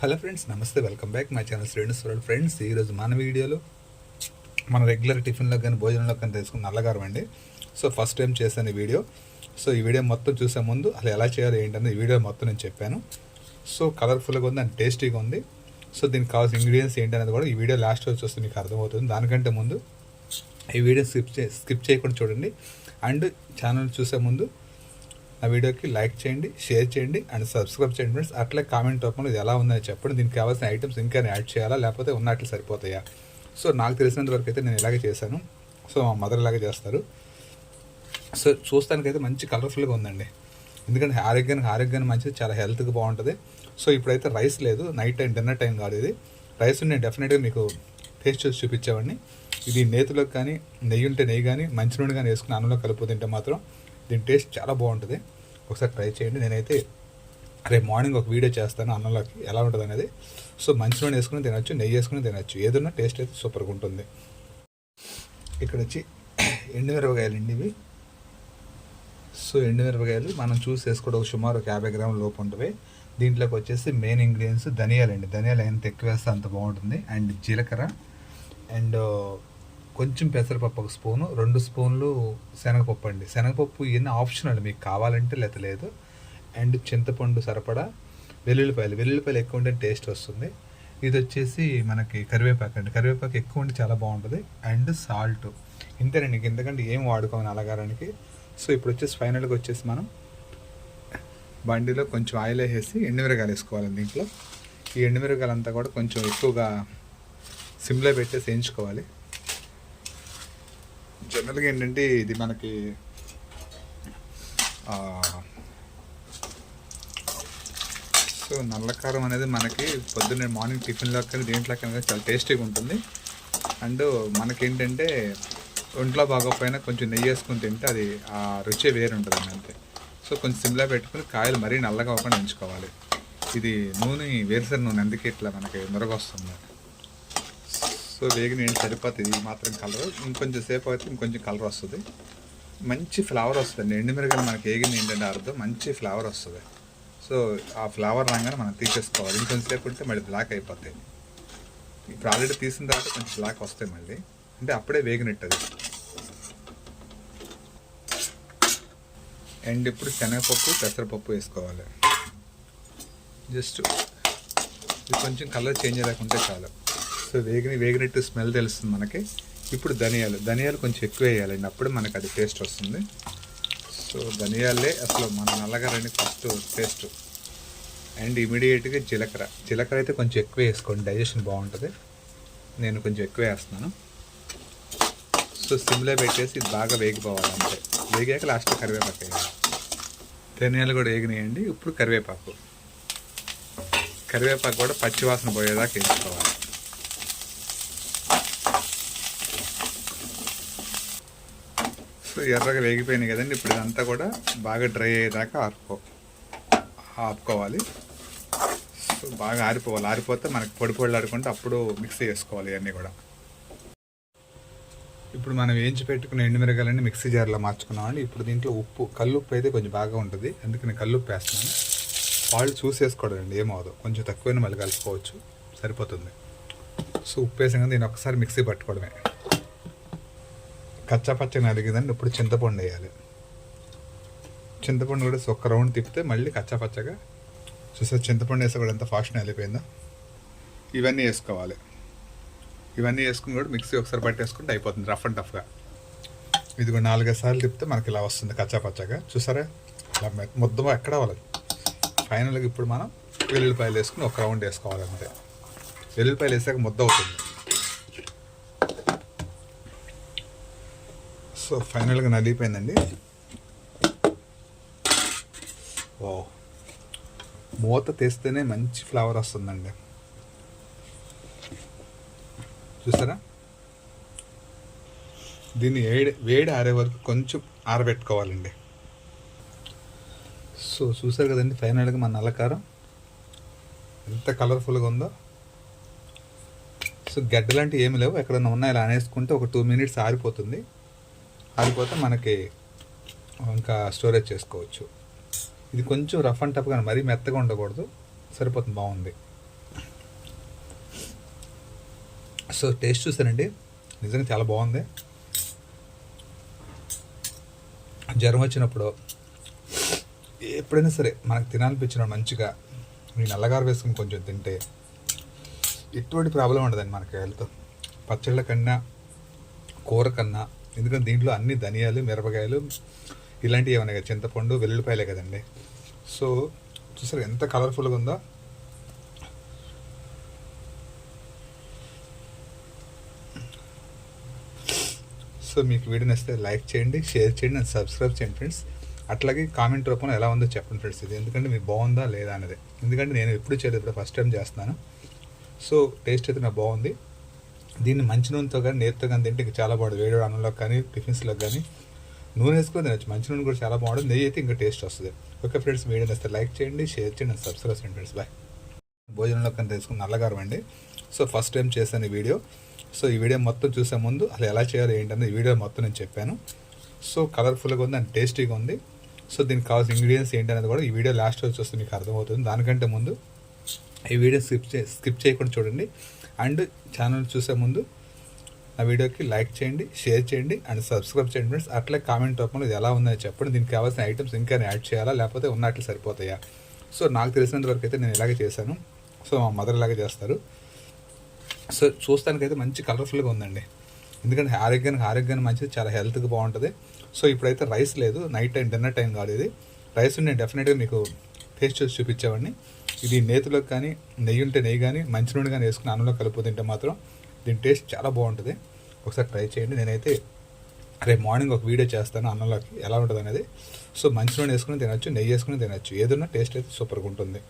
Hello friends నమస్తే welcome back my channel Shrenu's world friends ఈరోజు మన వీడియోలో మన రెగ్యులర్ టిఫిన్లో కానీ భోజనంలో కానీ తీసుకున్న నల్లగారం అండి. సో ఫస్ట్ టైం చేశాను ఈ వీడియో. సో ఈ వీడియో మొత్తం చూసే ముందు అసలు ఎలా చేయాలో ఏంటనేది ఈ వీడియో మొత్తం నేను చెప్పాను. సో కలర్ఫుల్గా ఉంది అండ్ టేస్టీగా ఉంది. సో దీనికి కావాల్సిన ఇంగ్రీడియంట్స్ ఏంటనేది కూడా ఈ వీడియో లాస్ట్ వచ్చి వస్తే మీకు అర్థమవుతుంది. దానికంటే ముందు ఈ వీడియో స్కిప్ చే స్కిప్ చేయకుండా చూడండి. అండ్ ఛానల్ చూసే ముందు ఆ వీడియోకి లైక్ చేయండి షేర్ చేయండి అండ్ సబ్స్క్రైబ్ చేయండి ఫ్రెండ్స్. అట్లే కామెంట్ రూపంలో ఇది ఎలా ఉందని చెప్పండి. దీనికి కావాల్సిన ఐటమ్స్ ఇంకా యాడ్ చేయాలా లేకపోతే ఉన్నట్లు సరిపోతాయా? సో నాకు తెలిసినంత వరకు అయితే నేను ఇలాగే చేశాను. సో మా మదర్ ఇలాగే చేస్తారు. సో చూస్తానికైతే మంచి కలర్ఫుల్గా ఉందండి. ఎందుకంటే ఆరోగ్యానికి ఆరోగ్యానికి మంచిది చాలా హెల్త్కి బాగుంటుంది. సో ఇప్పుడైతే రైస్ లేదు. నైట్ టైం డిన్నర్ టైం కాదు ఇది. రైస్ నేను డెఫినెట్గా మీకు టేస్ట్ చూసి చూపించేవాడిని. ఇది నేతిలోకి కానీ నెయ్యి ఉంటే నెయ్యి కానీ మంచి నూనె కానీ వేసుకుని అన్నంలో కలుపు తింటే మాత్రం దీని టేస్ట్ చాలా బాగుంటుంది. ఒకసారి ట్రై చేయండి. నేనైతే రేపు మార్నింగ్ ఒక వీడియో చేస్తాను అన్నంలోకి. ఎలా ఉంటుంది అనేది. సో మంచి నూనె వేసుకుని తినచ్చు నెయ్యి వేసుకుని తినచ్చు. ఏదన్నా టేస్ట్ అయితే సూపర్గా ఉంటుంది. ఇక్కడ వచ్చి ఎండుమిరపకాయలు అండి ఇవి సో ఎండుమిరపకాయలు మనం చూసి వేసుకోవడం ఒక సుమారు ఒక యాభై గ్రాముల లోపు ఉంటుంది దీంట్లోకి వచ్చేసి మెయిన్ ఇంగ్రీడియంట్స్ ధనియాలు అండి ధనియాలు ఎంత ఎక్కువ వేస్తే అంత బాగుంటుంది. అండ్ జీలకర్ర. అండ్ కొంచెం పెసరపప్పు ఒక స్పూను రెండు స్పూన్లు శనగపప్పు అండి. శనగపప్పు ఇవన్నీ ఆప్షనల్ మీకు కావాలంటే లేత లేదు. అండ్ చింతపండు సరిపడా వెల్లుల్లిపాయలు. వెల్లుల్లిపాయలు ఎక్కువ ఉంటే టేస్ట్ వస్తుంది. ఇది వచ్చేసి మనకి కరివేపాకు అండి. కరివేపాకు ఎక్కువ ఉంటే చాలా బాగుంటుంది. అండ్ సాల్ట్ ఇంతేనండి. ఎందుకంటే ఏం వాడుకోమని అలగారానికి. సో ఇప్పుడు వచ్చేసి ఫైనల్గా వచ్చేసి మనం బండిలో కొంచెం ఆయిల్ వేసేసి ఎండుమిరగాయలు వేసుకోవాలి దీంట్లో. ఈ ఎండుమిరగాయలంతా కూడా కొంచెం ఎక్కువగా సిమ్లో పెట్టేసి వేయించుకోవాలి. జనరల్గా ఏంటంటే ఇది మనకి సో నల్లకారం అనేది మనకి పొద్దున్నే మార్నింగ్ టిఫిన్లో కానీ దేంట్లో కానీ చాలా టేస్టీగా ఉంటుంది. అండ్ మనకేంటంటే ఒంట్లో బాగోకపోయినా కొంచెం నెయ్యి వేసుకుని తింటే అది ఆ రుచి వేరు ఉంటుంది అంతే. సో కొంచెం సిమ్లా పెట్టుకుని కాయలు మరీ నల్లగా అవ్వకుండా ఉంచుకోవాలి. ఇది నూనె వేరుసిన నూనె అందుకే ఇట్లా మనకి మురగొస్తుంది సో వేగిన ఏంటి సరిపోతుంది ఇది మాత్రం కలర్. ఇంకొంచెం సేపు అయితే ఇంకొంచెం కలర్ వస్తుంది. మంచి ఫ్లేవర్ వస్తుంది ఎండుమిరగాయలు మనకి వేగిన ఏంటంటే అర్థం. మంచి ఫ్లేవర్ వస్తుంది. సో ఆ ఫ్లేవర్ రాగానే మనం తీసేసుకోవాలి. ఇంకొంచెం సేపు ఉంటే మళ్ళీ బ్లాక్ అయిపోతాయి. ఇప్పుడు ఆల్రెడీ తీసిన తర్వాత కొంచెం బ్లాక్ వస్తాయి మళ్ళీ. అంటే అప్పుడే వేగినట్టు అండ్ ఇప్పుడు శనగపప్పు పెసరపప్పు వేసుకోవాలి. జస్ట్ ఇది కొంచెం కలర్ చేంజ్ అయ్యకుంటే చాలు. సో వేగిన వేగినట్టు స్మెల్ తెలుస్తుంది మనకి. ఇప్పుడు ధనియాలు. ధనియాలు కొంచెం ఎక్కువ వేయాలండి. అప్పుడు మనకి అది టేస్ట్ వస్తుంది. సో ధనియాలే అసలు మన నల్లగారని ఫస్ట్ టేస్ట్ అండ్ ఇమీడియట్గా జీలకర్ర. జీలకర్ర అయితే కొంచెం ఎక్కువ వేసుకోండి. డైజెషన్ బాగుంటుంది. నేను కొంచెం ఎక్కువ వేస్తున్నాను. సో సిమ్లో పెట్టేసి ఇది బాగా వేగిపోవాలి అంతే వేగాక లాస్ట్ కరివేపాకు వేయాలి. ధనియాలు కూడా వేగినాయండి. ఇప్పుడు కరివేపాకు. కరివేపాకు కూడా పచ్చివాసన పోయేదాకా వేసుకోవాలి. ఎర్రగా వేగిపోయినాయి కదండి. ఇప్పుడు ఇదంతా కూడా బాగా డ్రై అయ్యేదాకా ఆపుకో ఆపుకోవాలి సో బాగా ఆరిపోవాలి. ఆరిపోతే మనకి పొడి పొడి ఆడుకుంటే అప్పుడు మిక్సీ చేసుకోవాలి ఇవన్నీ కూడా. ఇప్పుడు మనం వేయించి పెట్టుకున్న ఎండుమిరగాయలన్నీ మిక్సీ జార్లో మార్చుకున్నామండి. ఇప్పుడు దీంట్లో ఉప్పు కల్లుప్పు అయితే కొంచెం బాగా ఉంటుంది. అందుకని కల్లుప్పు వేస్తున్నాను. వాళ్ళు చూసేసుకోవడం అండి ఏమవుదు కొంచెం తక్కువైనా మళ్ళీ కలుపుకోవచ్చు. సరిపోతుంది. సో ఉప్పు వేసాం కదా దీన్ని ఒకసారి మిక్సీ పట్టుకోవడమే. కచ్చా పచ్చగా ఇప్పుడు చింతపండు వేయాలి. చింతపండు కూడా ఒక్క రౌండ్ తిప్పితే మళ్ళీ కచ్చా పచ్చగా చూసారు చింతపండు వేస్తే కూడా ఎంత ఫాస్ట్ వెళ్ళిపోయిందో. ఇవన్నీ వేసుకోవాలి. ఇవన్నీ వేసుకుని కూడా మిక్సీ ఒకసారి పట్టేసుకుంటే అయిపోతుంది రఫ్ అండ్ టఫ్గా. ఇది కూడా నాలుగైదు సార్లు తిప్పితే మనకి ఇలా వస్తుంది కచ్చా పచ్చగా చూసారా? ఇలా ముద్ద ఎక్కడ అవ్వాలి ఫైనల్గా ఇప్పుడు మనం వెల్లుల్లిపాయలు వేసుకుని ఒక రౌండ్ వేసుకోవాలి అంతే వెల్లుల్లిపాయలు వేసాక ముద్ద అవుతుంది. సో ఫైనల్గా నలిగిపోయిందండి. ఓ మూత తీస్తేనే మంచి ఫ్లేవర్ వస్తుందండి. చూసారా? దీన్ని వేడి వేడి ఆరే వరకు కొంచెం ఆరబెట్టుకోవాలండి. సో చూసారు కదండి ఫైనల్గా మన నల్లకారం ఎంత కలర్ఫుల్గా ఉందో. సో గడ్డ లాంటివి ఏమి లేవు. ఎక్కడన్నా ఉన్నా ఇలా అనేసుకుంటే ఒక టూ మినిట్స్ ఆరిపోతుంది. ఆరిపోతే మనకి ఇంకా స్టోరేజ్ చేసుకోవచ్చు. ఇది కొంచెం రఫ్ అండ్ టఫ్గా మరీ మెత్తగా ఉండకూడదు. సరిపోతుంది బాగుంది. సో టేస్ట్ చూసానండి నిజంగా చాలా బాగుంది. జ్వరం వచ్చినప్పుడు ఎప్పుడైనా సరే మనకు తినాలనిపించిన మంచిగా మీ నల్లగారు వేసుకుని కొంచెం తింటే ఎటువంటి ప్రాబ్లం ఉండదండి మనకి హెల్త్. పచ్చళ్ళ కన్నా కూర కన్నా ఎందుకంటే దీంట్లో అన్ని ధనియాలు మిరపకాయలు ఇలాంటివి ఏమన్నా కదా చింతపండు వెల్లుల్లిపాయలే కదండి. సో చూసారు ఎంత కలర్ఫుల్గా ఉందో? సో మీకు వీడియో నచ్చితే లైక్ చేయండి షేర్ చేయండి అండ్ సబ్స్క్రైబ్ చేయండి ఫ్రెండ్స్. అట్లాగే కామెంట్ రూపంలో ఎలా ఉందో చెప్పండి ఫ్రెండ్స్ ఇది. ఎందుకంటే మీకు బాగుందా లేదా అనేది. ఎందుకంటే నేను ఎప్పుడు చేయలేదు ఇప్పుడు ఫస్ట్ టైం చేస్తున్నాను. సో టేస్ట్ అయితే నాకు బాగుంది. దీన్ని మంచి నూనెతో కానీ నేతితో కానీ తింటే ఇంకా చాలా బాగుంటుంది. వేడి అన్నంలో కానీ టిఫిన్స్లో కానీ నూనె వేసుకొని తినచ్చు. మంచి నూనె కూడా చాలా బాగుంటుంది. నెయ్యి అయితే ఇంకా టేస్ట్ వస్తుంది. ఓకే ఫ్రెండ్స్ వీడియో నచ్చితే లైక్ చేయండి షేర్ చేయండి సబ్స్క్రైబ్ చేయండి ఫ్రెండ్స్. బాయ్. భోజనంలో కానీ తెలుసుకున్న నల్లగారం అండి. సో ఫస్ట్ టైం చేశాను ఈ వీడియో. సో ఈ వీడియో మొత్తం చూసే ముందు అసలు ఎలా చేయాలి ఏంటనేది ఈ వీడియో మొత్తం నేను చెప్పాను. సో కలర్ఫుల్గా ఉంది అండ్ టేస్టీగా ఉంది. సో దీనికి కావాల్సిన ఇంగ్రీడియంట్స్ ఏంటనేది కూడా ఈ వీడియో లాస్ట్ వచ్చి వస్తుంది మీకు అర్థమవుతుంది. దానికంటే ముందు ఈ వీడియో స్కిప్ చే స్కిప్ చేయకుండా చూడండి. అండ్ ఛానల్ చూసే ముందు నా వీడియోకి లైక్ చేయండి షేర్ చేయండి అండ్ సబ్స్క్రైబ్ చేయండి ఫ్రెండ్స్. అట్లే కామెంట్ రూపంలో ఇది ఎలా ఉందని చెప్పండి. దీనికి కావాల్సిన ఐటమ్స్ ఇంకా యాడ్ చేయాలా లేకపోతే ఉన్నట్లు సరిపోతాయా? సో నాకు తెలిసినంత వరకు అయితే నేను ఇలాగే చేశాను. సో మా మదర్ ఇలాగే చేస్తారు. సో చూస్తానికైతే మంచి కలర్ఫుల్గా ఉందండి. ఎందుకంటే ఆరోగ్యానికి ఆరోగ్యానికి మంచిది చాలా హెల్త్కి బాగుంటుంది. సో ఇప్పుడైతే రైస్ లేదు. నైట్ టైం డిన్నర్ టైం కాదు ఇది. రైస్ నేను డెఫినెట్గా మీకు టేస్ట్ చూసి చూపించేవాడిని. ఇది నేతిలోకి కానీ నెయ్యి ఉంటే నెయ్యి కానీ మంచి నూనె కానీ వేసుకుని అన్నంలో కలుపు తింటే మాత్రం దీని టేస్ట్ చాలా బాగుంటుంది. ఒకసారి ట్రై చేయండి. నేనైతే రేపు మార్నింగ్ ఒక వీడియో చేస్తాను అన్నంలోకి ఎలా ఉంటుంది అనేది సో మంచి నూనె వేసుకుని తినచ్చు నెయ్యి వేసుకుని తినచ్చు. ఏదన్నా టేస్ట్ అయితే సూపర్గా ఉంటుంది.